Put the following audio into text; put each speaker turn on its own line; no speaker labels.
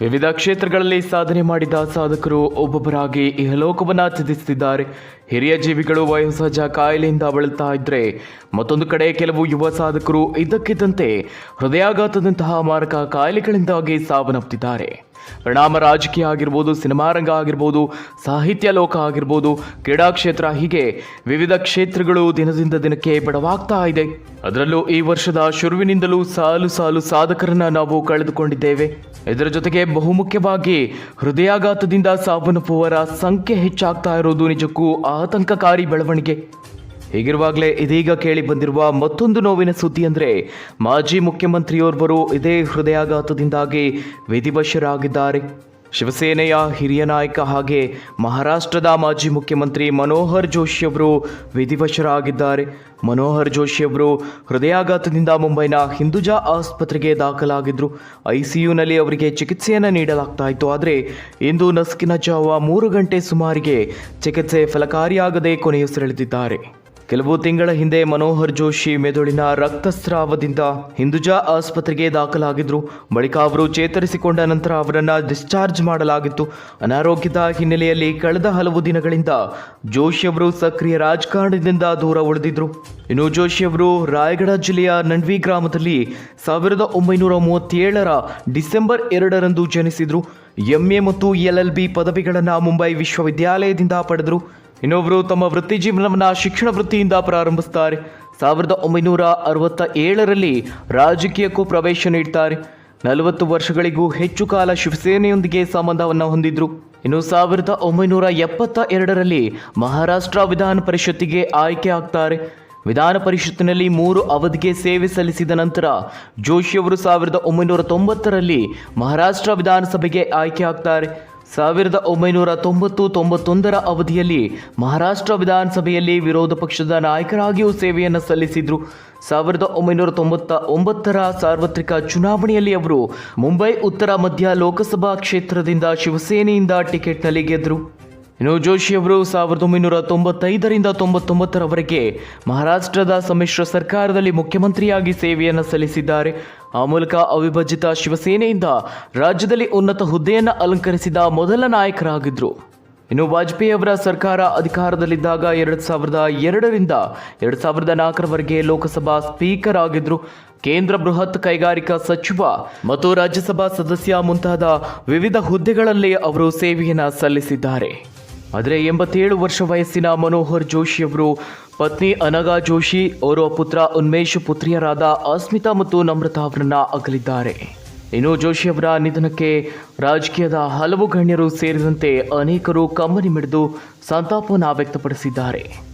ವಿವಿಧ ಕ್ಷೇತ್ರಗಳಲ್ಲಿ ಸಾಧನೆ ಮಾಡಿದ ಸಾಧಕರು ಒಬ್ಬೊಬ್ಬರಾಗಿ ಇಹಲೋಕವನ್ನು ತ್ಯಜಿಸುತ್ತಿದ್ದಾರೆ. ಹಿರಿಯ ಜೀವಿಗಳು ವಯೋಸಹಜ ಕಾಯಿಲೆಯಿಂದ ಬಳಲ್ತಾ ಇದ್ದರೆ ಮತ್ತೊಂದು ಕಡೆ ಕೆಲವು ಯುವ ಸಾಧಕರು ಇದ್ದಕ್ಕಿದ್ದಂತೆ ಹೃದಯಾಘಾತದಂತಹ ಮಾರಕ ಕಾಯಿಲೆಗಳಿಂದಾಗಿ ಸಾವನ್ನಪ್ಪುತ್ತಿದ್ದಾರೆ ಪರಿಣಾಮ ರಾಜಕೀಯ ಆಗಿರ್ಬೋದು, ಸಿನಿಮಾ ರಂಗ ಆಗಿರ್ಬೋದು, ಸಾಹಿತ್ಯ ಲೋಕ ಆಗಿರ್ಬೋದು ಕ್ರೀಡಾ ಕ್ಷೇತ್ರ ಹೀಗೆ ವಿವಿಧ ಕ್ಷೇತ್ರಗಳು ದಿನದಿಂದ ದಿನಕ್ಕೆ ಬಡವಾಗ್ತಾ ಇದೆ. ಅದರಲ್ಲೂ ಈ ವರ್ಷದ ಶುರುವಿನಿಂದಲೂ ಸಾಲು ಸಾಲು ಸಾಧಕರನ್ನ ನಾವು ಕಳೆದುಕೊಂಡಿದ್ದೇವೆ. ಇದರ ಜೊತೆಗೆ ಬಹುಮುಖ್ಯವಾಗಿ ಹೃದಯಾಘಾತದಿಂದ ಸಾವನ್ನಪ್ಪುವವರ ಸಂಖ್ಯೆ ಹೆಚ್ಚಾಗ್ತಾ ಇರೋದು ನಿಜಕ್ಕೂ ಆತಂಕಕಾರಿ ಬೆಳವಣಿಗೆ. ಹೀಗಿರುವಾಗಲೇ ಇದೀಗ ಕೇಳಿ ಬಂದಿರುವ ಮತ್ತೊಂದು ನೋವಿನ ಸುದ್ದಿ ಅಂದರೆ ಮಾಜಿ ಮುಖ್ಯಮಂತ್ರಿಯೋರ್ವರು ಇದೇ ಹೃದಯಾಘಾತದಿಂದಾಗಿ ವಿಧಿವಶರಾಗಿದ್ದಾರೆ. ಶಿವಸೇನೆಯ ಹಿರಿಯ ನಾಯಕ ಹಾಗೆ ಮಹಾರಾಷ್ಟ್ರದ ಮಾಜಿ ಮುಖ್ಯಮಂತ್ರಿ ಮನೋಹರ್ ಜೋಶಿಯವರು ವಿಧಿವಶರಾಗಿದ್ದಾರೆ. ಮನೋಹರ್ ಜೋಶಿಯವರು ಹೃದಯಾಘಾತದಿಂದ ಮುಂಬೈನ ಹಿಂದುಜಾ ಆಸ್ಪತ್ರೆಗೆ ದಾಖಲಾಗಿದ್ದರು ಐಸಿಯುನಲ್ಲಿ ಅವರಿಗೆ ಚಿಕಿತ್ಸೆಯನ್ನು ನೀಡಲಾಗ್ತಾ ಇತ್ತು ಆದರೆ ಇಂದು ನಸುಕಿನ ಜಾವ ಮೂರು ಗಂಟೆ ಸುಮಾರಿಗೆ ಚಿಕಿತ್ಸೆ ಫಲಕಾರಿಯಾಗದೆ ಕೊನೆಯುಸಿರೆಳೆದಿದ್ದಾರೆ. ಕೆಲವು ತಿಂಗಳ ಹಿಂದೆ ಮನೋಹರ್ ಜೋಶಿ ಮೆದುಳಿನ ರಕ್ತಸ್ರಾವದಿಂದ ಹಿಂದುಜಾ ಆಸ್ಪತ್ರೆಗೆ ದಾಖಲಾಗಿದ್ರು. ಬಳಿಕ ಅವರು ಚೇತರಿಸಿಕೊಂಡ ನಂತರ ಅವರನ್ನು ಡಿಸ್ಚಾರ್ಜ್ ಮಾಡಲಾಗಿತ್ತು. ಅನಾರೋಗ್ಯದ ಹಿನ್ನೆಲೆಯಲ್ಲಿ ಕಳೆದ ಹಲವು ದಿನಗಳಿಂದ ಜೋಶಿ ಅವರು ಸಕ್ರಿಯ ರಾಜಕಾರಣದಿಂದ ದೂರ ಉಳಿದಿದ್ರು. ಇನ್ನು ಜೋಶಿ ಅವರು ರಾಯಗಢ ಜಿಲ್ಲೆಯ ನಂಡ್ವಿ ಗ್ರಾಮದಲ್ಲಿ ಸಾವಿರದ ಒಂಬೈನೂರ ಮೂವತ್ತೇಳರ ಡಿಸೆಂಬರ್ ಎರಡರಂದು ಜನಿಸಿದರು. ಎಂಎ ಮತ್ತು ಎಲ್ಎಲ್ಬಿ ಪದವಿಗಳನ್ನು ಮುಂಬೈ ವಿಶ್ವವಿದ್ಯಾಲಯದಿಂದ ಪಡೆದರು. ಇನ್ನೊಬ್ಬರು ತಮ್ಮ ವೃತ್ತಿ ಜೀವನವನ್ನು ಶಿಕ್ಷಣ ವೃತ್ತಿಯಿಂದ ಪ್ರಾರಂಭಿಸ್ತಾರೆ. ಸಾವಿರದ ಒಂಬೈನೂರ ಅರವತ್ತ ಏಳರಲ್ಲಿ ರಾಜಕೀಯಕ್ಕೂ ಪ್ರವೇಶ ನೀಡ್ತಾರೆ. ನಲವತ್ತು ವರ್ಷಗಳಿಗೂ ಹೆಚ್ಚು ಕಾಲ ಶಿವಸೇನೆಯೊಂದಿಗೆ ಸಂಬಂಧವನ್ನು ಹೊಂದಿದ್ರು. ಇನ್ನು ಸಾವಿರದ ಒಂಬೈನೂರ ಎಪ್ಪತ್ತ ಎರಡರಲ್ಲಿ ಮಹಾರಾಷ್ಟ್ರ ವಿಧಾನ ಪರಿಷತ್ತಿಗೆ ಆಯ್ಕೆ ಆಗ್ತಾರೆ. ವಿಧಾನ ಪರಿಷತ್ತಿನಲ್ಲಿ ಮೂರು ಅವಧಿಗೆ ಸೇವೆ ಸಲ್ಲಿಸಿದ ನಂತರ ಜೋಶಿಯವರು ಸಾವಿರದ ಒಂಬೈನೂರ ತೊಂಬತ್ತರಲ್ಲಿ ಮಹಾರಾಷ್ಟ್ರ ವಿಧಾನಸಭೆಗೆ ಆಯ್ಕೆ ಆಗ್ತಾರೆ. ಸಾವಿರದ ಒಂಬೈನೂರ ತೊಂಬತ್ತು ತೊಂಬತ್ತೊಂದರ ಅವಧಿಯಲ್ಲಿ ಮಹಾರಾಷ್ಟ್ರ ವಿಧಾನಸಭೆಯಲ್ಲಿ ವಿರೋಧ ಪಕ್ಷದ ನಾಯಕರಾಗಿಯೂ ಸೇವೆಯನ್ನು ಸಲ್ಲಿಸಿದ್ರು. ಸಾವಿರದ ಒಂಬೈನೂರ ತೊಂಬತ್ತ ಒಂಬತ್ತರ ಸಾರ್ವತ್ರಿಕ ಚುನಾವಣೆಯಲ್ಲಿ ಅವರು ಮುಂಬೈ, ಉತ್ತರ ಮಧ್ಯ ಲೋಕಸಭಾ ಕ್ಷೇತ್ರದಿಂದ ಶಿವಸೇನೆಯಿಂದ ಟಿಕೆಟ್ನಲ್ಲಿ ಗೆದ್ದರು ಇನ್ನು ಜೋಶಿಯವರು ಸಾವಿರದ ಒಂಬೈನೂರ ತೊಂಬತ್ತೈದರಿಂದ ತೊಂಬತ್ತೊಂಬತ್ತರವರೆಗೆ ಮಹಾರಾಷ್ಟ್ರದ ಸಮ್ಮಿಶ್ರ ಸರ್ಕಾರದಲ್ಲಿ ಮುಖ್ಯಮಂತ್ರಿಯಾಗಿ ಸೇವೆಯನ್ನು ಸಲ್ಲಿಸಿದ್ದಾರೆ. ಆ ಮೂಲಕ ಅವಿಭಜಿತ ಶಿವಸೇನೆಯಿಂದ ರಾಜ್ಯದಲ್ಲಿ ಉನ್ನತ ಹುದ್ದೆಯನ್ನು ಅಲಂಕರಿಸಿದ ಮೊದಲ ನಾಯಕರಾಗಿದ್ದರು ಇನ್ನು ವಾಜಪೇಯಿ ಅವರ ಸರ್ಕಾರ ಅಧಿಕಾರದಲ್ಲಿದ್ದಾಗ ಎರಡು ಸಾವಿರದ ಎರಡರಿಂದ ಎರಡು ಸಾವಿರದ ನಾಲ್ಕರವರೆಗೆ ಲೋಕಸಭಾ ಸ್ಪೀಕರ್ ಆಗಿದ್ದರು ಕೇಂದ್ರ ಬೃಹತ್ ಕೈಗಾರಿಕಾ ಸಚಿವ ಮತ್ತು ರಾಜ್ಯಸಭಾ ಸದಸ್ಯ ಮುಂತಾದ ವಿವಿಧ ಹುದ್ದೆಗಳಲ್ಲಿ ಅವರು ಸೇವೆಯನ್ನು ಸಲ್ಲಿಸಿದ್ದಾರೆ. ಆದರೆ ಎಂಬತ್ತೇಳು ವರ್ಷ ವಯಸ್ಸಿನ ಮನೋಹರ್ ಜೋಶಿ ಅವರು, ಪತ್ನಿ ಅನಗಾ ಜೋಶಿ ಓರ್ವ ಪುತ್ರ ಉನ್ಮೇಶ್ ಪುತ್ರಿಯರಾದ ಅಸ್ಮಿತಾ ಮತ್ತು ನಮ್ರತಾ ಅವರನ್ನ ಅಗಲಿದ್ದಾರೆ. ಇನ್ನು ಜೋಶಿ ಅವರ ನಿಧನಕ್ಕೆ ರಾಜಕೀಯದ ಹಲವು ಗಣ್ಯರು ಸೇರಿದಂತೆ ಅನೇಕರು ಕಂಬನಿ ಮಿಡಿದು ಸಂತಾಪವನ್ನು ವ್ಯಕ್ತಪಡಿಸಿದ್ದಾರೆ.